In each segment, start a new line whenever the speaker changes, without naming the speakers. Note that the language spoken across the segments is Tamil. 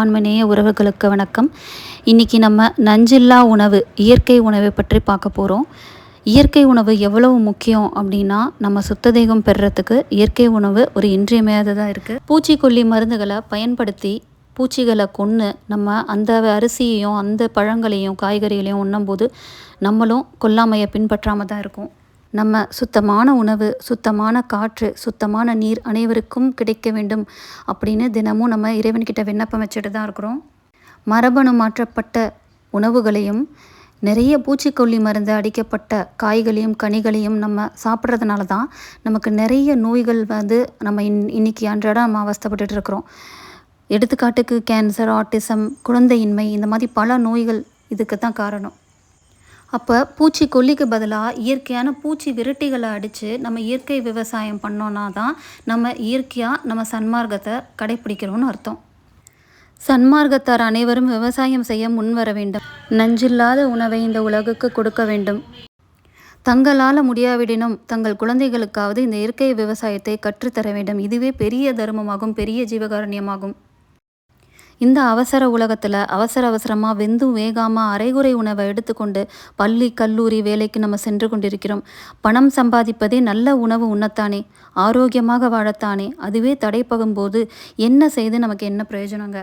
ஆன்மநேய உறவுகளுக்கு வணக்கம். இன்றைக்கி நம்ம நஞ்சில்லா உணவு இயற்கை உணவை பற்றி பார்க்க போகிறோம் இயற்கை உணவு எவ்வளவு முக்கியம் அப்படின்னா நம்ம சுத்ததேகம் பெறுறதுக்கு இயற்கை உணவு ஒரு இன்றியமையாததாக இருக்குது பூச்சிக்கொல்லி மருந்துகளை பயன்படுத்தி பூச்சிகளை கொன்று நம்ம அந்த அரிசியையும் அந்த பழங்களையும் காய்கறிகளையும் உண்ணும்போது நம்மளும் கொல்லாமையை பின்பற்றாமல் தான் இருக்கும். நம்ம சுத்தமான உணவு சுத்தமான காற்று சுத்தமான நீர் அனைவருக்கும் கிடைக்க வேண்டும் அப்படின்னு தினமும் நம்ம இறைவன்கிட்ட விண்ணப்பம் வச்சுட்டு தான் இருக்கிறோம். மரபணு மாற்றப்பட்ட உணவுகளையும் நிறைய பூச்சிக்கொல்லி மருந்து அடிக்கப்பட்ட காய்களையும் கனிகளையும் நம்ம சாப்பிட்றதுனால தான் நமக்கு நிறைய நோய்கள் வந்து நம்ம இன் இன்னைக்கு அன்றாடம் நம்ம அவஸ்தப்பட்டு இருக்கிறோம். எடுத்துக்காட்டுக்கு கேன்சர் ஆட்டிசம் குழந்தையின்மை இந்த மாதிரி பல நோய்கள் இதுக்கு தான் காரணம். அப்போ பூச்சிக்கொல்லிக்கு பதிலாக இயற்கையான பூச்சி விரட்டிகளை அடித்து நம்ம இயற்கை விவசாயம் பண்ணோன்னா தான் நம்ம இயற்கையாக நம்ம சன்மார்க்கத்தை கடைப்பிடிக்கிறோம்னு அர்த்தம். சன்மார்க்கத்தார் அனைவரும் விவசாயம் செய்ய முன்வர வேண்டும். நஞ்சில்லாத உணவை இந்த உலகுக்கு கொடுக்க வேண்டும். தங்களால் முடியாவிடினும் தங்கள் குழந்தைகளுக்காவது இந்த இயற்கை விவசாயத்தை கற்றுத்தர வேண்டும். இதுவே பெரிய தர்மமாகும் பெரிய ஜீவகாரண்யமாகும். இந்த அவசர உலகத்தில் அவசர அவசரமாக வெந்தும் வேகாமல் அரைகுறை உணவை எடுத்துக்கொண்டு பள்ளி கல்லூரி வேலைக்கு நம்ம சென்று கொண்டிருக்கிறோம். பணம் சம்பாதிப்பதே நல்ல உணவு உண்ணத்தானே? ஆரோக்கியமாக வாழத்தானே? அதுவே தடைப்பகும்போது என்ன செய்து நமக்கு என்ன பிரயோஜனங்க?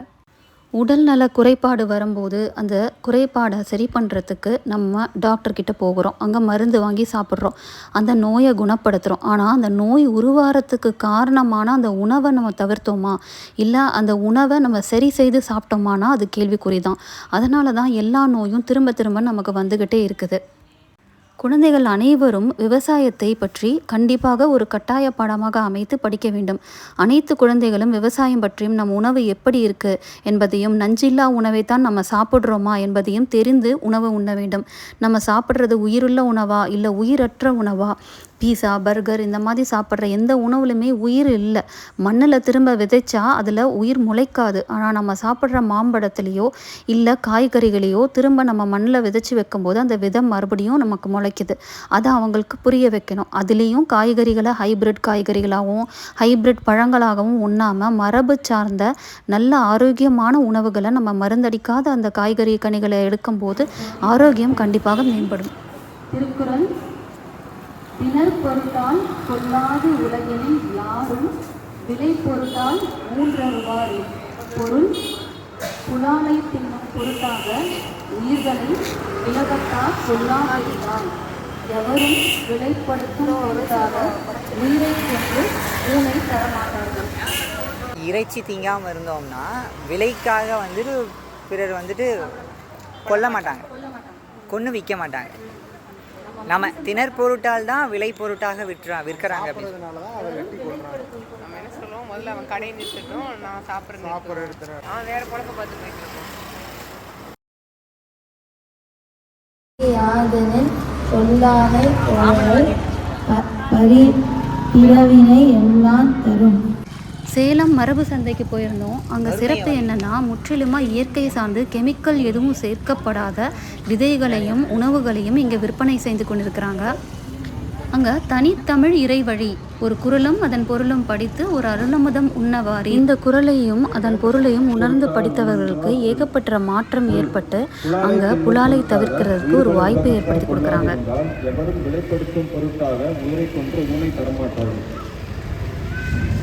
உடல்நல குறைபாடு வரும்போது அந்த குறைபாடை சரி பண்ணுறதுக்கு நம்ம டாக்டர்கிட்ட போகிறோம். அங்கே மருந்து வாங்கி சாப்பிட்றோம். அந்த நோயை குணப்படுத்துகிறோம் ஆனால் அந்த நோய் உருவாகிறதுக்கு காரணமான அந்த உணவை நம்ம தவிர்த்தோமா? இல்லை அந்த உணவை நம்ம சரி செய்து சாப்பிட்டோமானா? அது கேள்விக்குறி தான் அதனால தான் எல்லா நோயும் திரும்ப திரும்ப நமக்கு வந்துக்கிட்டே இருக்குது. குழந்தைகள் அனைவரும் விவசாயத்தை பற்றி கண்டிப்பாக ஒரு கட்டாய பாடமாக அமைத்து படிக்க வேண்டும். அனைத்து குழந்தைகளும் விவசாயம் பற்றியும் நம் உணவு எப்படி இருக்கு என்பதையும் நஞ்சில்லா உணவை தான் நம்ம சாப்பிட்றோமா என்பதையும் தெரிந்து உணவு உண்ண வேண்டும். நம்ம சாப்பிட்றது உயிருள்ள உணவா இல்லை உயிரற்ற உணவா? பீஸா பர்கர் இந்த மாதிரி சாப்பிட்ற எந்த உணவுலையுமே உயிர் இல்லை. மண்ணில் திரும்ப விதைச்சா அதில் உயிர் முளைக்காது. ஆனால் நம்ம சாப்பிட்ற மாம்பழத்துலேயோ இல்லை காய்கறிகளையோ திரும்ப நம்ம மண்ணில் விதைச்சி வைக்கும்போது அந்த விதை மறுபடியும் நமக்கு முளைக்குது. அதை அவங்களுக்கு புரிய வைக்கணும். அதுலேயும் காய்கறிகளை ஹைப்ரிட் காய்கறிகளாகவும் ஹைப்ரிட் பழங்களாகவும் உண்ணாமல் மரபு சார்ந்த நல்ல ஆரோக்கியமான உணவுகளை நம்ம மருந்தடிக்காத அந்த காய்கறி கனிகளை எடுக்கும்போது ஆரோக்கியம் கண்டிப்பாக மேம்படும். திருக்குறள் திணற் பொருட்டால் கொல்லாது உலகினில் யாரும் விலை பொருட்டால் மூன்றருவார் பொருள் புலாலை தின்னும் பொருட்டாக உயிர்களை உலகத்தால் கொல்லாதிருந்தால் எவரும் விலைப்படுத்தும் பொருட்டாக உயிரை கொண்டு ஊனை தரமாட்டார்கள்.
இறைச்சி தீங்காமல் இருந்தோம்னா விலைக்காக வந்துட்டு பிறர் வந்துட்டு கொல்ல மாட்டாங்க. கொன்று விற்க மாட்டாங்க. நம்ம திணற் பொருட்டால் தான் விலை பொருட்டாக விற்றா விற்கிறாங்க
நம்ம என்ன சொல்லுவோம்? முதல்ல அவன் கடையை நிறுத்தட்டும். நான் சாப்பிட்றேன் சாப்பிட்றேன் அவன் வேற குழப்ப பார்த்து போயிட்டு இருப்பான்
யாதெனில் சொல்லாமை உணவை பரி பிறவினை எல்லாம் தரும்.
சேலம் மரபு சந்தைக்கு போயிருந்தோம். அங்கே சிறப்பு என்னன்னா முற்றிலுமாக இயற்கை சார்ந்து கெமிக்கல் எதுவும் சேர்க்கப்படாத விதைகளையும் உணவுகளையும் இங்கே விற்பனை செய்து கொண்டிருக்கிறாங்க. அங்கே தனித்தமிழ் இறைவழி ஒரு குரலும் அதன் பொருளும் படித்து ஒரு அருளமுதம் உண்ணவாரி. இந்த குரலையும் அதன் பொருளையும் உணர்ந்து படித்தவர்களுக்கு ஏகப்பட்ட மாற்றம் ஏற்பட்டு அங்கே புலாலை தவிர்க்கிறதுக்கு ஒரு வாய்ப்பை ஏற்படுத்தி கொடுக்குறாங்க
என்றால் எவரும் விலைப்படுத்தும் பொருட்டாக உயிரை கொன்று ஊனை தரமாட்டார்கள்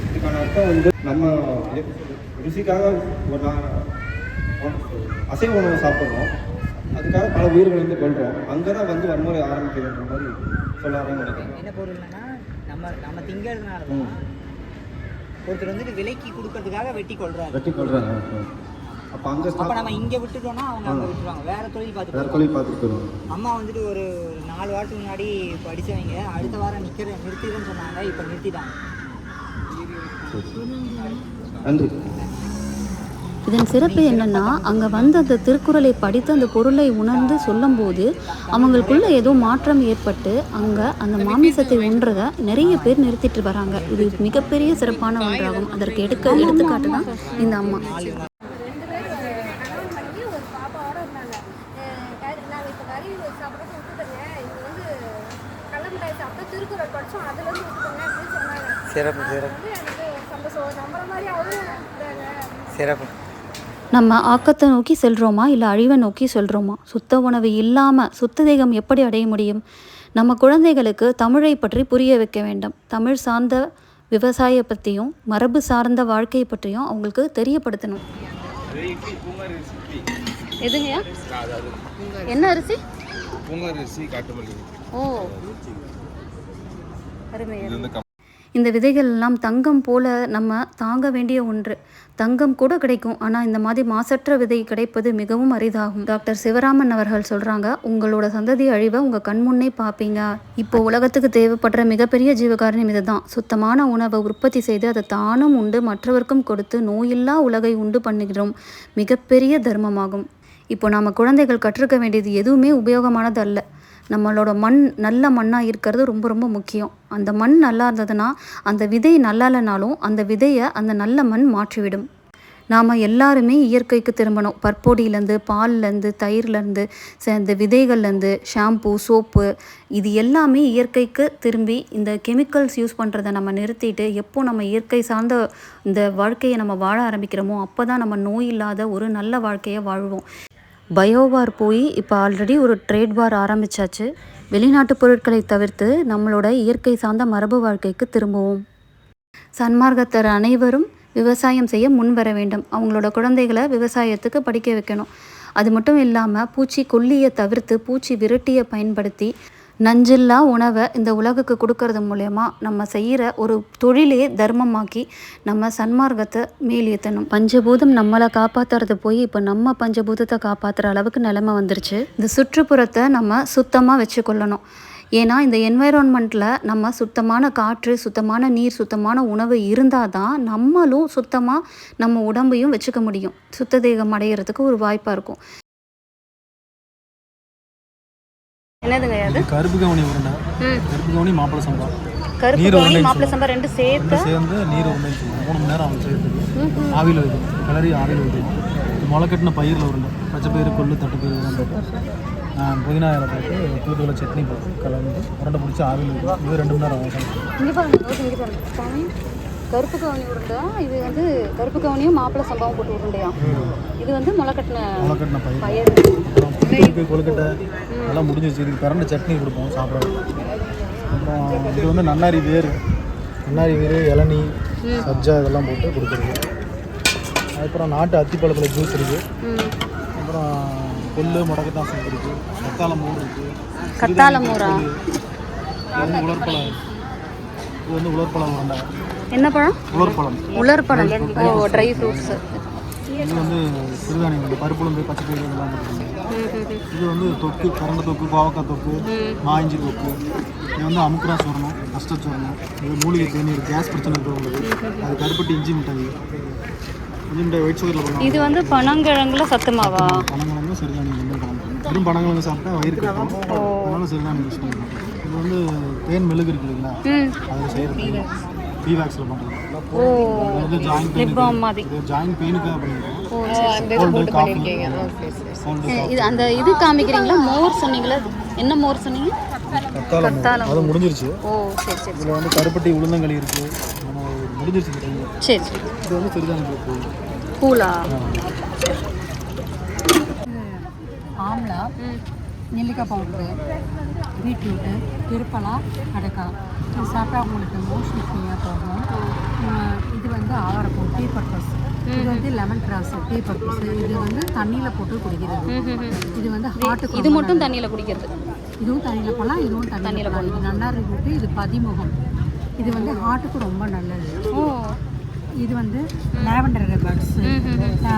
இதுக்கான அர்த்தம் வந்து நம்ம ருசிக்காக ஒரு அசைவ உணவு சாப்பிட்றோம். அதுக்காக பல உயிர்களை வந்து கொள்றோம் அங்கே தான் வந்து வன்முறை ஆரம்பிக்குதுன்ற மாதிரி சொல்லாரன்னு நினைக்கிறேன்
என்ன பொருள்னா நம்ம நம்ம திங்கிறதுனால தான் ஒருத்தர் வந்துட்டு விலைக்கு கொடுக்கறதுக்காக வெட்டி கொள்றாரு.
வெட்டி கொள்றாங்க. அப்போ அங்கே
அப்போ நம்ம இங்கே விட்டுட்டோம்னா அவங்க அங்கே விட்டுருவாங்க. வேற தொழில்
வேற
பார்த்து
தொழில் பார்த்துட்டு
அம்மா வந்துட்டு ஒரு நாலு வாரத்துக்கு முன்னாடி படிச்சவங்க அடுத்த வாரம் நிற்கிற நிறுத்திடுன்னு சொன்னாங்க. இப்போ நிறுத்திட்டாங்க.
நன்றி.
இதன் சிறப்பு என்னன்னா அங்கே வந்து அந்த திருக்குறளை படித்து அந்த பொருளை உணர்ந்து சொல்லும்போது அவங்களுக்குள்ள ஏதோ மாற்றம் ஏற்பட்டு அங்கே அந்த மாமிசத்தை உண்றதை நிறைய பேர் நிறுத்திட்டு வராங்க. இது மிகப்பெரிய சிறப்பான ஒன்றாகும். அதற்கு எடுக்க எடுத்துக்காட்டு தான் இந்த அம்மா.
சிறப்பு சிறப்பு. சிறப்பு.
நம்ம ஆக்கத்தை நோக்கி செல்கிறோமா இல்லை அழிவை நோக்கி செல்கிறோமா சுத்த உணவு இல்லாமல் சுத்த தேகம் எப்படி அடைய முடியும்? நம்ம குழந்தைகளுக்கு தமிழை பற்றி புரிய வைக்க வேண்டும். தமிழ் சார்ந்த விவசாய பற்றியும் மரபு சார்ந்த வாழ்க்கையை பற்றியும் அவங்களுக்கு தெரியப்படுத்தணும். எதுங்கய்யா என்ன அரிசி? ஓ. அருமை இந்த விதைகள் எல்லாம் தங்கம் போல நம்ம தாங்க வேண்டிய ஒன்று. தங்கம் கூட கிடைக்கும். ஆனால் இந்த மாதிரி மாசற்ற விதை கிடைப்பது மிகவும் அரிதாகும். டாக்டர் சிவராமன் அவர்கள் சொல்கிறாங்க உங்களோட சந்ததி அழிவை உங்கள் கண்முன்னே பார்ப்பீங்க இப்போ உலகத்துக்கு தேவைப்படுற மிகப்பெரிய ஜீவகாரணம் இதுதான். சுத்தமான உணவை உற்பத்தி செய்து அதை தானும் உண்டு மற்றவர்க்கும் கொடுத்து நோயில்லா உலகை உண்டு பண்ணுகிறோம். மிகப்பெரிய தர்மமாகும். இப்போ நம்ம குழந்தைகள் கற்றுக்க வேண்டியது எதுவுமே உபயோகமானது அல்ல நம்மளோட மண் நல்ல மண்ணாக இருக்கிறது ரொம்ப ரொம்ப முக்கியம். அந்த மண் நல்லா இருந்ததுன்னா அந்த விதை நல்லா இல்லைனாலும் அந்த விதையை அந்த நல்ல மண் மாற்றிவிடும். நாம் எல்லாருமே இயற்கைக்கு திரும்பணும். பற்பொடியிலேருந்து பால்லேருந்து தயிர்லேருந்து இந்த விதைகள்லேருந்து ஷாம்பு சோப்பு இது எல்லாமே இயற்கைக்கு திரும்பி இந்த கெமிக்கல்ஸ் யூஸ் பண்ணுறதை நம்ம நிறுத்திட்டு எப்போ நம்ம இயற்கை சார்ந்த இந்த வாழ்க்கையை நம்ம வாழ ஆரம்பிக்கிறோமோ அப்போ தான் நம்ம நோய் இல்லாத ஒரு நல்ல வாழ்க்கையை வாழ்வோம். பயோவார் போய் இப்போ ஆல்ரெடி ஒரு ட்ரேட் வார் ஆரம்பித்தாச்சு வெளிநாட்டு பொருட்களை தவிர்த்து நம்மளோட இயற்கை சார்ந்த மரபு வாழ்க்கைக்கு திரும்புவோம். சன்மார்க்கத்தர் அனைவரும் விவசாயம் செய்ய முன் வர வேண்டும். அவங்களோட குழந்தைகளை விவசாயத்துக்கு படிக்க வைக்கணும். அது மட்டும் இல்லாமல் பூச்சி கொல்லியை தவிர்த்து பூச்சி விரட்டியை பயன்படுத்தி நஞ்சில்லா உணவை இந்த உலகுக்கு கொடுக்கறது மூலயமா நம்ம செய்கிற ஒரு தொழிலே தர்மமாக்கி நம்ம சன்மார்க்கத்தை மேலேற்றணும் பஞ்சபூதம் நம்மளை காப்பாற்றுறது போய் இப்போ நம்ம பஞ்சபூதத்தை காப்பாற்றுற அளவுக்கு நிலைமை வந்துருச்சு. இந்த சுற்றுப்புறத்தை நம்ம சுத்தமாக வச்சுக்கொள்ளணும். ஏன்னா இந்த என்வைரான்மெண்ட்டில் நம்ம சுத்தமான காற்று சுத்தமான நீர் சுத்தமான உணவு இருந்தால் தான் நம்மளும் சுத்தமாக நம்ம உடம்பையும் வச்சுக்க முடியும். சுத்த தேகம் அடையிறதுக்கு ஒரு வாய்ப்பாக இருக்கும். என்னதுங்க அது?
கருப்பு கவுனி உருண்டை. கருப்பு கவுனி மாப்பிள சம்பா.
கருப்பு கவுனி மாப்பிள சம்பா ரெண்டு சேர்த்து?
சேர்ந்து நீர் சொல்லுவோம். மூணு மணி நேரம் அவங்க செய்யறதுக்கு ஆவியில் வைக்கணும் கிளறி ஆவியில் முளைக்கட்டின பயிரில் உருண்டை. பச்சை பயிறு கொள்ளு தட்டு பயிறு ஆ, புதினா இலை போட்டு தூதுவளை சட்னி போட்டு கலந்து உருண்டை பிடிச்சி ஆவியில் வைக்கணும் இது ரெண்டு மணி நேரம் ஆகும்
கருப்பு கவுனி உருண்டை. இது வந்து கருப்பு கவுனியும் மாப்பிள சம்பாவும் போட்டு உருண்டையா? இது வந்து முளைக்கட்டின
முளைக்கட்டின பயிர்.
பயிர்.
புளிப்பு கொழுக்கட்டை. எல்லாம் முடிஞ்சிச்சு இதுக்கு கரண்ட் சட்னி கொடுப்போம் சாப்பிட அப்புறம் இது வந்து நன்னாரி வேர் நன்னாரி வேர் இளநீ சஜ்ஜா இதெல்லாம் போட்டு கொடுக்குறது அதுக்கப்புறம் நாட்டு அத்திப்பழத்தில் ஜூஸ் இருக்குது. அப்புறம் கொள்ளு முடக்கத்தான் சூப் இருக்குது கத்தாழை மோர் இருக்குது
கத்தாழை மோரா?
இது வந்து உலர்பழம். இது வந்து உலர்பழம் உருண்டை
என்ன பழம்?
உலர்பழம்.
உலர்பழம். ட்ரை ஃப்ரூட்ஸ்
இது வந்து சிறுதானியம் பருப்புளுந்து பச்சை பயிறு இதெல்லாம் போட்டுருக்காங்க இது வந்து தொக்கு கரண்டு தொக்கு பாவக்காய் தொக்கு மாயிஞ்சி தொக்கு. இது வந்து அமுக்குரா சோறணும் கஷ்ட சோறணும் இது மூலிகை தேநீர் கேஸ் பிரச்சனை இருக்கிறவங்களுக்கு. அது கருப்பட்டி இஞ்சி மிட்டாய். இஞ்சி மிட்டாய் ஒயிட் சுகரில் பண்ணுவாங்க
இது வந்து பனங்கிழங்குல சத்துமாவா?
பனங்கிழங்கு சிறுதானியம் வந்து கலந்து வெறும் பனங்கிழங்கு சாப்பிட்டா வயிறு கட்டும் அதனால சிறுதானியம் யூஸ் பண்ணுவோம் இது வந்து தேன் மெழுகு இருக்கு இல்லைங்களா?
ம்.
அதில் செய்கிறது பிவேக்ஸில் பண்ணுறது இது ஜாயிண்ட் பெயின்
லிப்பாம் மாதிரி
இது
சரி. இது அந்த இது காமிக்கிறீங்களா? மோர் சொன்னீங்களா? என்ன மோர் சொன்னீங்க?
கத்தாழை. அது முடிஞ்சிருச்சு.
ஓ சரி சரி
இதில் வந்து கருப்பட்டி உளுந்தங்களி முடிஞ்சிருச்சு டைம்
சரி சரி.
இது வந்து
ஆம்லா நெல்லிக்காய் பவுட்ரு பீட்ரூட்டு திருப்பலா அடக்காய் இது சாப்பிட்டா உங்களுக்கு மோஷன் ஃப்ரீயாக போகும். இது வந்து ஆவாரப்பூ டீ பர்பஸ் இது வந்து லெமன் கிராஸ் டீ பர்பஸ் இது வந்து தண்ணியில் போட்டு குடிக்கிறது. இது வந்து ஹார்ட்டுக்கு
இது மட்டும் தண்ணியில் குடிக்கிறது.
இதுவும் தண்ணியில் போடலாம் இதுவும் தண்ணியில் போடலாம். இது நன்னாரி ரூட்டு இது பதிமுகம். இது வந்து ஹார்ட்டுக்கு ரொம்ப நல்லது. இது வந்து லாவெண்டர் பட்ஸ்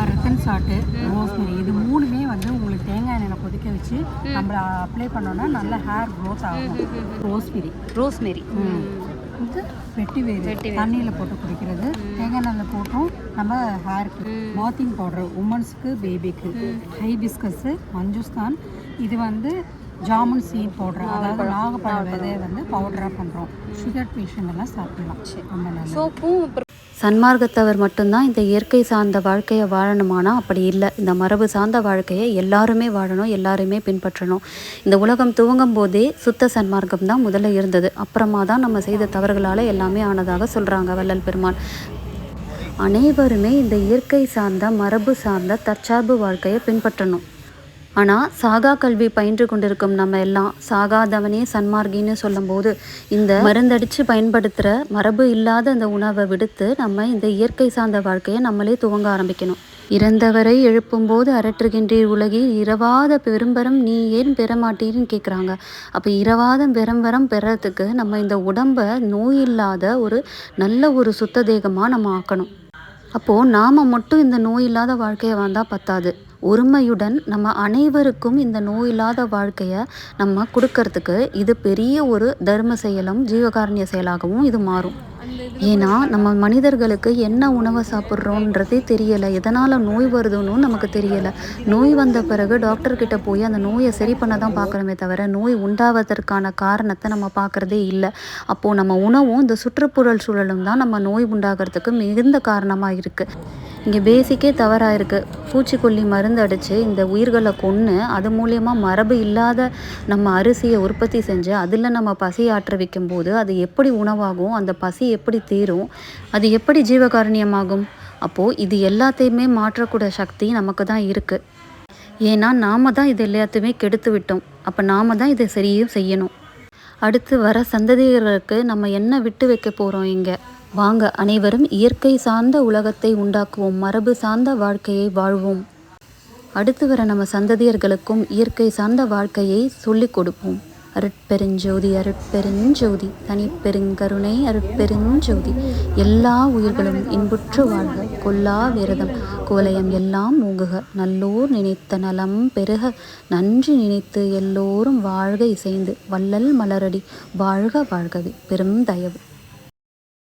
ரத்தன் சாட்டு ரோஸ்மெரி இது மூணுமே வந்து உங்களுக்கு தேங்காய் எண்ணெயில் கொதிக்க வச்சு நம்ம அப்ளை பண்ணோம்னா நல்ல ஹேர் க்ரோத் ஆகும். ரோஸ்மெரி
ரோஸ்மேரி
இது வெட்டி வேறு தண்ணியில் போட்டு குடிக்கிறது. தேங்காய் எண்ணெயில் போட்டும். நம்ம ஹேருக்கு பாத்திங் பவுடர் உமன்ஸ்க்கு பேபிக்கு ஹைபிஸ்கஸ்ஸு மஞ்சுஸ்தான் இது வந்து ஜாமுன் சீட் பவுடர் அதாவது நாகப்பழ விதையை வந்து பவுடராக பண்ணுறோம் சுகர் பேஷண்ட் எல்லாம் சாப்பிடலாம். ரொம்ப நல்லது.
சோப்பும் சன்மார்க்கத்தவர் மட்டும்தான் இந்த இயற்கை சார்ந்த வாழ்க்கையை வாழணுமானா? அப்படி இல்லை. இந்த மரபு சார்ந்த வாழ்க்கையை எல்லாருமே வாழணும் எல்லாருமே பின்பற்றணும். இந்த உலகம் துவங்கும் போதே சுத்த சன்மார்க்கம் தான் முதல்ல இருந்தது. அப்புறமா தான் நம்ம செய்த தவறுகளால் எல்லாமே ஆனதாக சொல்கிறாங்க வள்ளல் பெருமான் அனைவருமே இந்த இயற்கை சார்ந்த மரபு சார்ந்த தற்சார்பு வாழ்க்கையை பின்பற்றணும். ஆனால் சாகா கல்வி பயின்று கொண்டிருக்கும் நம்ம எல்லாம் சாகாதவனே சன்மார்கின்னு சொல்லும்போது இந்த மருந்தடித்து பயன்படுத்துகிற மரபு இல்லாத அந்த உணவை விடுத்து நம்ம இந்த இயற்கை சார்ந்த வாழ்க்கையை நம்மளே துவங்க ஆரம்பிக்கணும். இறந்தவரை எழுப்பும்போது அரற்றுகின்றீர் உலகில் இரவாத பெரும்பரம் நீ ஏன் பெறமாட்டீர்னு கேட்குறாங்க அப்போ இரவாத பெரும்பரம் பெறத்துக்கு நம்ம இந்த உடம்பை நோய் இல்லாத ஒரு நல்ல ஒரு சுத்த தேகமாக நம்ம ஆக்கணும். அப்போது நாம் மட்டும் இந்த நோய் இல்லாத வாழ்க்கையை வாழ்ந்தால் பத்தாது. ஒருமையுடன் நம்ம அனைவருக்கும் இந்த நோய் இல்லாத வாழ்க்கையை நம்ம கொடுக்கறதுக்கு இது பெரிய ஒரு தர்ம செயலும் ஜீவகாரண்ய செயலாகவும் இது மாறும். ஏன்னா நம்ம மனிதர்களுக்கு என்ன உணவை சாப்பிட்றோன்றதே தெரியலை. எதனால் நோய் வருதுன்னு நமக்கு தெரியலை. நோய் வந்த பிறகு டாக்டர்கிட்ட போய் அந்த நோயை சரி பண்ண தான் பார்க்குறோமே தவிர நோய் உண்டாவதற்கான காரணத்தை நம்ம பார்க்குறதே இல்லை. அப்போது நம்ம உணவும் இந்த சுற்றுப்புறல் சூழலும் தான் நம்ம நோய் உண்டாகிறதுக்கு மிகுந்த காரணமாக இருக்குது இங்கே பேசிக்கே தவறாக இருக்குது பூச்சிக்கொல்லி மருந்து அடித்து இந்த உயிர்களை கொன்று அது மூலயமா மரபு இல்லாத நம்ம அரிசியை உற்பத்தி செஞ்சு அதில் நம்ம பசி ஆற்ற வைக்கும்போது அது எப்படி உணவாகும் அந்த பசி எப்படி தீரும் அது எப்படி ஜீவகாரணியமாகும்? அப்போது இது எல்லாத்தையுமே மாற்றக்கூடிய சக்தி நமக்கு தான் இருக்குது ஏன்னா நாம் தான் இது எல்லாத்தையுமே கெடுத்து விட்டோம். அப்போ நாம தான் இதை சரியும் செய்யணும். அடுத்து வர சந்ததியர்களுக்கு நம்ம என்ன விட்டு வைக்க போகிறோம் இங்கே? வாங்க அனைவரும் இயற்கை சார்ந்த உலகத்தை உண்டாக்குவோம். மரபு சார்ந்த வாழ்க்கையை வாழ்வோம். அடுத்து வர நம்ம சந்ததியர்களுக்கும் இயற்கை சார்ந்த வாழ்க்கையை சொல்லிக் கொடுப்போம். அருட்பெருஞ்சோதி அருட்பெருஞ்சோதி தனிப்பெருங்கருணை அருட்பெருஞ்சோதி. எல்லா உயிர்களும் இன்புற்று வாழ்க. கொல்லா விரதம். கோலயம் எல்லாம் மூங்குக நல்லோர் நினைத்த நலம் பெருக. நன்றி நினைத்து எல்லோரும் வாழ்க இசைந்து. வள்ளல் மலரடி. வாழ்க வாழ்கவே. பெரும் தயவு.